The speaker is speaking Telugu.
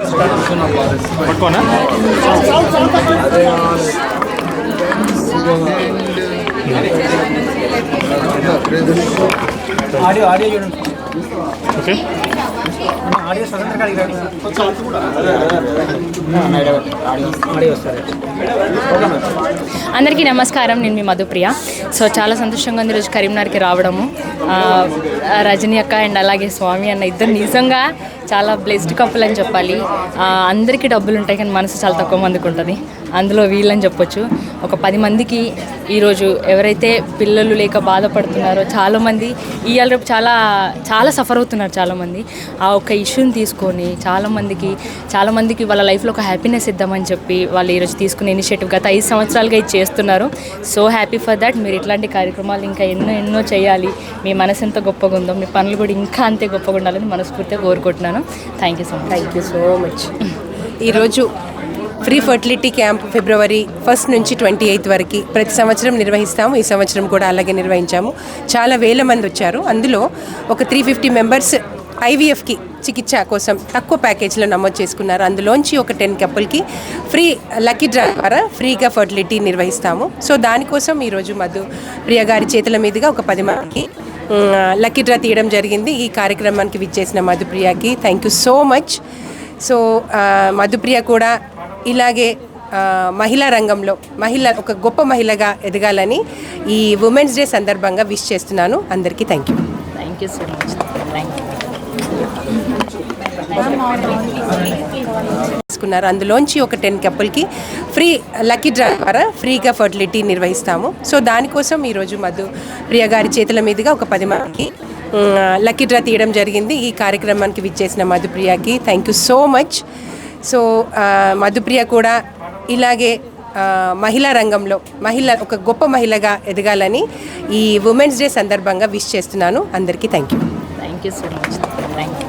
పట్టుకోనా? ఆడియో ఆడియో చూడండి. ఓకే. ఆడియో స్వతంత్ర కాడికి ఆడియో వస్తుంది. అందరికీ నమస్కారం. నేను మీ మధుప్రియ. సో చాలా సంతోషంగా ఉంది ఈరోజు కరీంనగర్కి రావడము. ఆ, రజనీ అక్క అండ్ అలాగే స్వామి అన్న ఇద్దరు నిజంగా చాలా బ్లెస్డ్ కపుల్ అని చెప్పాలి. అందరికీ డబ్బులు ఉంటాయి కానీ మనసు చాలా తక్కువ మందికి ఉంటుంది. అందులో వీళ్ళని చెప్పొచ్చు. ఒక పది మందికి ఈరోజు ఎవరైతే పిల్లలు లేక బాధపడుతున్నారో చాలామంది ఇవాళ రేపు చాలా చాలా సఫర్ అవుతున్నారు చాలామంది ఆ ఒక ఇష్యూని తీసుకొని చాలామందికి చాలామందికి వాళ్ళ లైఫ్లో ఒక హ్యాపీనెస్ ఇద్దామని చెప్పి వాళ్ళు ఈరోజు తీసుకునే ఇనిషియేటివ్ గత ఐదు సంవత్సరాలుగా ఇది చేస్తున్నారు. సో హ్యాపీ ఫర్ దట్ మీరు ఇట్లాంటి కార్యక్రమాలు ఇంకా ఎన్నో ఎన్నో చేయాలి. మీ మనసు ఎంత గొప్ప గొప్పగా ఉందో మీ పనులు కూడా ఇంకా అంతే గొప్పగా ఉండాలని మనస్ఫూర్తిగా కోరుకుంటున్నాను. Thank you so much thank you so much ఈరోజు ఫ్రీ ఫర్టిలిటీ క్యాంప్ ఫిబ్రవరి ఫస్ట్ నుంచి ట్వంటీ ఎయిత్ వరకు ప్రతి సంవత్సరం నిర్వహిస్తాము. ఈ సంవత్సరం కూడా అలాగే నిర్వహించాము. చాలా వేల మంది వచ్చారు. అందులో ఒక త్రీ ఫిఫ్టీ మెంబర్స్ ఐవీఎఫ్కి చికిత్స కోసం తక్కువ ప్యాకేజ్లో నమోదు చేసుకున్నారు. అందులోంచి ఒక టెన్ కప్పుల్కి ఫ్రీ లక్కీ డ్రా ద్వారా ఫ్రీగా ఫర్టిలిటీ నిర్వహిస్తాము. సో దానికోసం ఈరోజు మధు ప్రియ గారి చేతుల మీదుగా ఒక పది మందికి లక్కీ డ్రా తీయడం జరిగింది. ఈ కార్యక్రమానికి విచ్చేసిన మధుప్రియకి thank you so much so Madhupriya కూడా ఇలాగే మహిళా రంగంలో మహిళ ఒక గొప్ప మహిళగా ఎదగాలని ఈ ఉమెన్స్ డే సందర్భంగా విష్ చేస్తున్నాను. అందరికీ thank you thank you so much thank you తీసుకున్నారు. అందులోంచి ఒక టెన్ కప్పుల్కి ఫ్రీ లక్కీ డ్రా ద్వారా ఫ్రీగా ఫర్టిలిటీ నిర్వహిస్తాము. సో దానికోసం ఈరోజు మధు ప్రియ గారి చేతుల మీదుగా ఒక పది మందికి లక్కీ డ్రా తీయడం జరిగింది. ఈ కార్యక్రమానికి విచ్చేసిన మధుప్రియకి thank you so much so Madhupriya కూడా ఇలాగే మహిళా రంగంలో మహిళ ఒక గొప్ప మహిళగా ఎదగాలని ఈ ఉమెన్స్ డే సందర్భంగా విష్ చేస్తున్నాను. అందరికీ thank you thank you so much thank you